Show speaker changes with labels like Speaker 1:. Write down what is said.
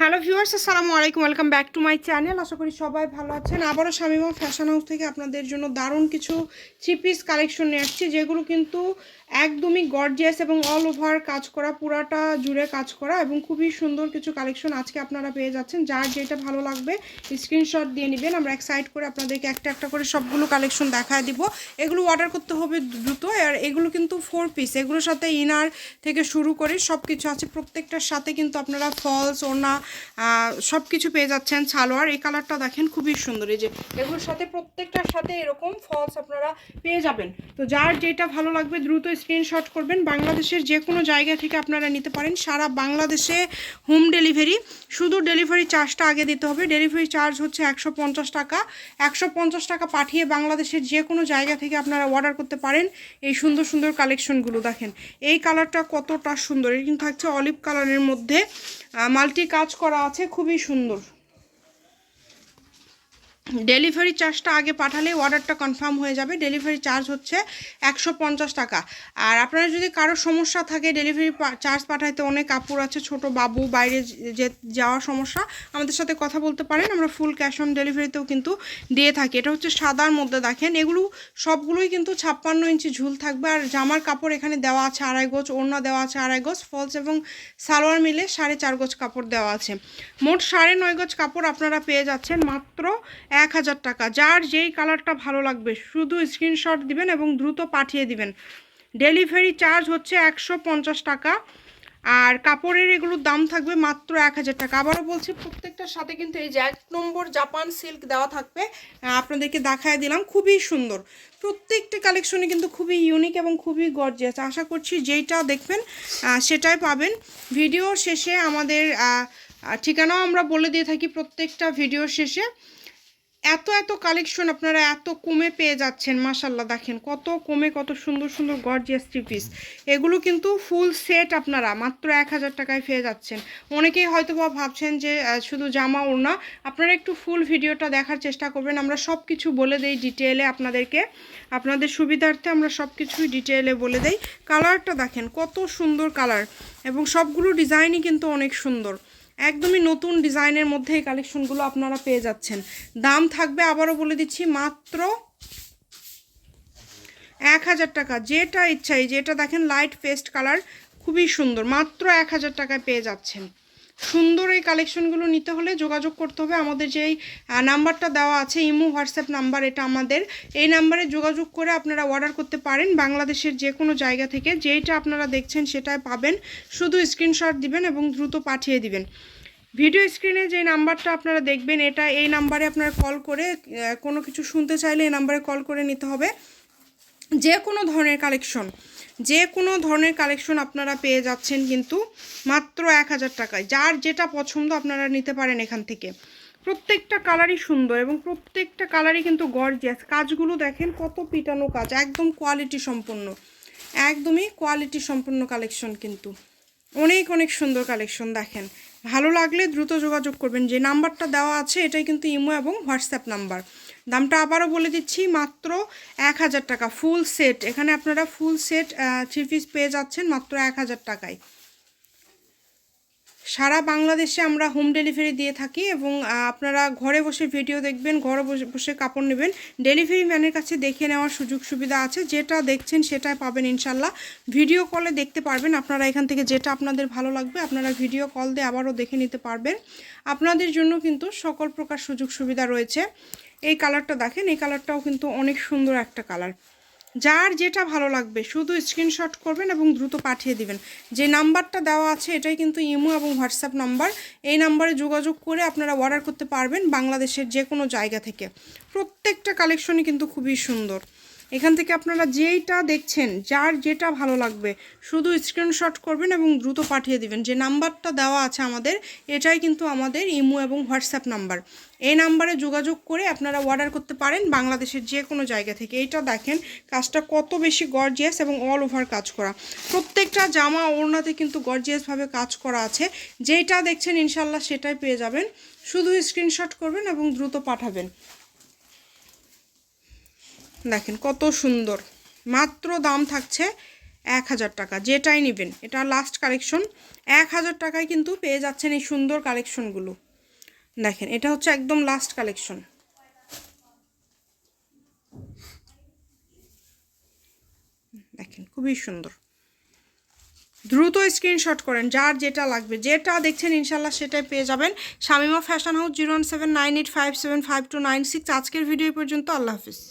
Speaker 1: Hello viewers, আসসালামু আলাইকুম, welcome back to my channel. আশা করি সবাই ভালো আছেন। আবারও শামিমা ফ্যাশন হাউস থেকে আপনাদের জন্য দারুণ কিছু থ্রি পিস কালেকশন নিয়ে আসছি, যেগুলো কিন্তু একদমই গর্জিয়াস এবং অল ওভার কাজ করা, পুরাটা জুড়ে কাজ করা এবং খুবই সুন্দর কিছু কালেকশন আজকে আপনারা পেয়ে যাচ্ছেন। যার যেটা ভালো লাগবে স্ক্রিনশট দিয়ে নেবেন। আমরা এক সাইড করে আপনাদেরকে একটা একটা করে সবগুলো কালেকশন দেখায় দিব। এগুলো অর্ডার করতে হবে দ্রুত, আর এগুলো কিন্তু ফোর পিস এগুলোর সাথে ইনার থেকে শুরু করে সব কিছু আছে। প্রত্যেকটার সাথে কিন্তু আপনারা ফলস ওনা সব কিছু পেয়ে যাচ্ছেন সালোয়ার। এই কালারটা দেখেন, খুবই সুন্দর। এই যে এগুলোর সাথে প্রত্যেকটার সাথে এরকম ফলস আপনারা পেয়ে যাবেন। তো যার যেটা ভালো লাগবে দ্রুত স্ক্রিনশট করবেন। বাংলাদেশের যে কোনো জায়গা থেকে আপনারা নিতে পারেন। সারা বাংলাদেশে হোম ডেলিভারি শুধু ডেলিভারি চার্জটা আগে দিতে হবে। ডেলিভারি চার্জ হচ্ছে একশো পঞ্চাশ টাকা। একশো পঞ্চাশ টাকা পাঠিয়ে বাংলাদেশের যে কোনো জায়গা থেকে আপনারা অর্ডার করতে পারেন। এই সুন্দর সুন্দর কালেকশনগুলো দেখেন। এই কালারটা কতটা সুন্দর। এটা কিন্তু থাকছে অলিভ কালারের মধ্যে মাল্টি কাজ করা আছে খুবই সুন্দর ডেলিভারি চার্জটা আগে পাঠালে অর্ডারটা কনফার্ম হয়ে যাবে। ডেলিভারি চার্জ হচ্ছে একশো পঞ্চাশ টাকা। আর আপনারা যদি কারও সমস্যা থাকে ডেলিভারি চার্জ পাঠাইতে অনেক কাপড় আছে, ছোট বাবু, বাইরে যে যাওয়ার সমস্যা, আমাদের সাথে কথা বলতে পারেন। আমরা ফুল ক্যাশ অন ডেলিভারিতেও কিন্তু দিয়ে থাকি। এটা হচ্ছে সাদার মধ্যে দেখেন, এগুলো সবগুলোই কিন্তু ছাপ্পান্ন ইঞ্চি ঝুল থাকবে। আর জামার কাপড় এখানে দেওয়া আছে আড়াই গোজ, ওড়না দেওয়া আছে আড়াই গোজ ফলস এবং সালোয়ার মিলে সাড়ে চার গোজ কাপড় দেওয়া আছে। মোট সাড়ে নয় গোজ কাপড় আপনারা পেয়ে যাচ্ছেন। মাত্র এক হাজার টাকা। যার যেই কালারটা ভালো লাগবে, শুধু স্ক্রিনশট দিবেন এবং দ্রুত পাঠিয়ে দিবেন। ডেলিভারি চার্জ হচ্ছে একশো পঞ্চাশ টাকা আর কাপড়ের এগুলোর দাম থাকবে মাত্র এক হাজার টাকা। আবারও বলছি, প্রত্যেকটার সাথে কিন্তু এই যে এক নম্বর জাপান সিল্ক দেওয়া থাকবে আপনাদেরকে দেখায় দিলাম, খুবই সুন্দর। প্রত্যেকটা কালেকশনে কিন্তু খুবই ইউনিক এবং খুবই গর্জিয়াস আশা করছি যেইটা দেখবেন সেটাই পাবেন। ভিডিও শেষে আমাদের ঠিকানাও আমরা বলে দিয়ে থাকি প্রত্যেকটা ভিডিও শেষে। এত এত কালেকশন আপনারা এত কমে পেয়ে যাচ্ছেন মাসাল্লাহ দেখেন কত কমে, কত সুন্দর সুন্দর গর্জিয়াস থ্রি পিস এগুলো কিন্তু ফুল সেট আপনারা, মাত্র এক হাজার টাকায় পেয়ে যাচ্ছেন। অনেকেই হয়তো বা ভাবছেন যে শুধু জামা ওড়না, আপনারা একটু ফুল ভিডিওটা দেখার চেষ্টা করবেন। আমরা সব কিছু বলে দেই ডিটেলে আপনাদেরকে। আপনাদের সুবিধার্থে আমরা সব কিছুই ডিটেলে বলে দেই। কালারটা দেখেন কত সুন্দর কালার এবং সবগুলো ডিজাইনই কিন্তু অনেক সুন্দর। একদমই নতুন ডিজাইনের মধ্যে এই কালেকশনগুলো আপনারা পেয়ে যাচ্ছেন। দাম থাকবে আবারও বলে দিচ্ছি মাত্র এক হাজার টাকা। যেটা ইচ্ছা, এই যেটা দেখেন লাইট পেস্ট কালার খুবই সুন্দর। মাত্র এক হাজার টাকায় পেয়ে যাচ্ছেন। সুন্দর এই কালেকশনগুলো নিতে হলে যোগাযোগ করতে হবে। আমাদের যেই নাম্বারটা দেওয়া আছে, ইমো, হোয়াটসঅ্যাপ নাম্বার এটা আমাদের। এই নাম্বারে যোগাযোগ করে আপনারা অর্ডার করতে পারেন। বাংলাদেশের যে কোনো জায়গা থেকে যেইটা আপনারা দেখছেন সেটাই পাবেন। শুধু স্ক্রিনশট দিবেন এবং দ্রুত পাঠিয়ে দিবেন। ভিডিও স্ক্রিনে যে নাম্বারটা আপনারা দেখবেন, এটা এই নাম্বারে আপনারা কল করে কোনো কিছু শুনতে চাইলে এই নাম্বারে কল করে নিতে হবে। যে কোনো ধরনের কালেকশন, যে কোনো ধরনের কালেকশন আপনারা পেয়ে যাচ্ছেন কিন্তু মাত্র এক হাজার টাকায়। যার যেটা পছন্দ আপনারা নিতে পারেন এখান থেকে। প্রত্যেকটা কালারই সুন্দর এবং প্রত্যেকটা কালারই কিন্তু গর্জিয়াস কাজগুলো দেখেন কত পিটানো কাজ, একদম কোয়ালিটি সম্পন্ন। একদমই কোয়ালিটি সম্পন্ন কালেকশন কিন্তু। অনেক অনেক সুন্দর কালেকশন দেখেন। ভালো লাগলে দ্রুত যোগাযোগ করবেন। যে নাম্বারটা দেওয়া আছে, এটাই কিন্তু ইমো এবং হোয়াটসঅ্যাপ নাম্বার। দামটা আবারও বলে দিচ্ছি, মাত্র এক হাজার টাকা ফুল সেট এখানে আপনারা ফুল সেট থ্রি পিস পেয়ে যাচ্ছেন মাত্র এক হাজার টাকায়। সারা বাংলাদেশে আমরা হোম ডেলিভারি দিয়ে থাকি এবং আপনারা ঘরে বসে ভিডিও দেখবেন, ঘরে বসে বসে কাপড় নেবেন। ডেলিভারি ম্যানের কাছে দেখে নেওয়ার সুযোগ সুবিধা আছে। যেটা দেখছেন সেটাই পাবেন ইনশাল্লাহ। ভিডিও কলে দেখতে পারবেন আপনারা এখান থেকে যেটা আপনাদের ভালো লাগবে, আপনারা ভিডিও কল দিয়ে আবারও দেখে নিতে পারবেন। আপনাদের জন্য কিন্তু সকল প্রকার সুযোগ সুবিধা রয়েছে। এই কালারটা দেখেন, এই কালারটাও কিন্তু অনেক সুন্দর একটা কালার যার যেটা ভালো লাগবে, শুধু স্ক্রিনশট করবেন এবং দ্রুত পাঠিয়ে দিবেন। যে নাম্বারটা দেওয়া আছে, এটাই কিন্তু ইমো এবং হোয়াটসঅ্যাপ নাম্বার। এই নাম্বারে যোগাযোগ করে আপনারা অর্ডার করতে পারবেন বাংলাদেশের যে কোনো জায়গা থেকে। প্রত্যেকটা কালেকশনই কিন্তু খুবই সুন্দর। এখান থেকে আপনারা যেইটা দেখছেন, যার যেটা ভালো লাগবে, শুধু স্ক্রিনশট করবেন এবং দ্রুত পাঠিয়ে দিবেন। যে নাম্বারটা দেওয়া আছে আমাদের, এটাই কিন্তু আমাদের ইমো এবং হোয়াটসঅ্যাপ নাম্বার। এই নাম্বারে যোগাযোগ করে আপনারা অর্ডার করতে পারেন বাংলাদেশের যে কোনো জায়গা থেকে। এইটা দেখেন, কাজটা কত বেশি গর্জিয়াস এবং অল ওভার কাজ করা। প্রত্যেকটা জামা ওড়নাতে কিন্তু গর্জিয়াসভাবে কাজ করা আছে। যেইটা দেখছেন ইনশাল্লাহ সেটাই পেয়ে যাবেন। শুধু স্ক্রিনশট করবেন এবং দ্রুত পাঠাবেন। দেখেন কত সুন্দর। মাত্র দাম থাকছে এক হাজার টাকা। যেটাই নেবেন, এটা লাস্ট কালেকশন এক হাজার টাকায় কিন্তু পেয়ে যাচ্ছেন এই সুন্দর কালেকশনগুলো দেখেন, এটা হচ্ছে একদম লাস্ট কালেকশন দেখেন, খুবই সুন্দর। দ্রুত স্ক্রিনশট করেন, যার যেটা লাগবে। যেটা দেখছেন ইনশাল্লাহ সেটাই পেয়ে যাবেন। Shamima fashion house zero one seven nine eight five seven five two nine six আজকের ভিডিও পর্যন্ত, আল্লাহ হাফিজ।